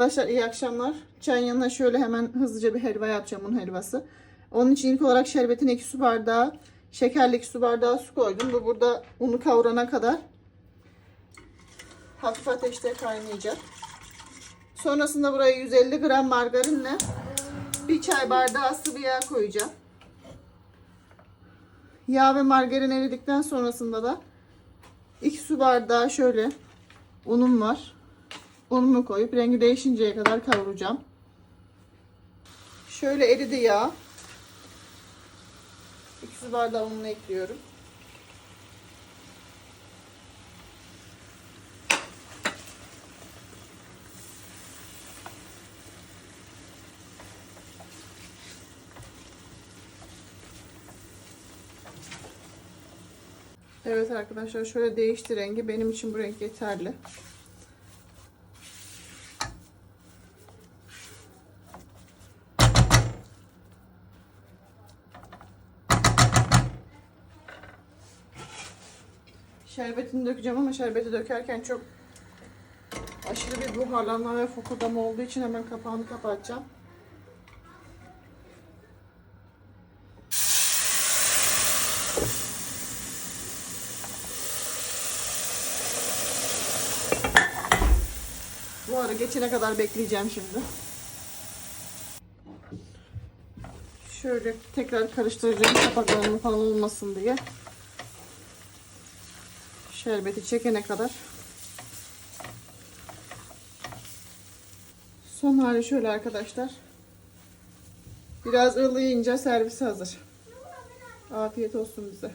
Arkadaşlar iyi akşamlar. Çayın yanına şöyle hemen hızlıca bir helva yapacağım un helvası. Onun için ilk olarak şerbetin 2 su bardağı, şekerli 2 su bardağı su koydum. Bu burada unu kavurana kadar hafif ateşte kaynayacak. Sonrasında buraya 150 gram margarinle bir çay bardağı sıvı yağ koyacağım. Yağ ve margarin eridikten sonrasında da 2 su bardağı şöyle unum var. Unumu koyup rengi değişinceye kadar kavuracağım. Şöyle eridi yağ. 2 su bardağı ununu ekliyorum. Evet arkadaşlar şöyle değişti rengi. Benim için bu renk yeterli. Şerbetini dökeceğim ama şerbeti dökerken çok aşırı bir buharlanma ve fokurdama olduğu için hemen kapağını kapatacağım. Bu ara geçene kadar bekleyeceğim şimdi. Şöyle tekrar karıştıracağım kapaklarının falan olmasın diye. Şerbeti çekene kadar. Son hali şöyle arkadaşlar. Biraz ılıyınca servis hazır. Afiyet olsun bize.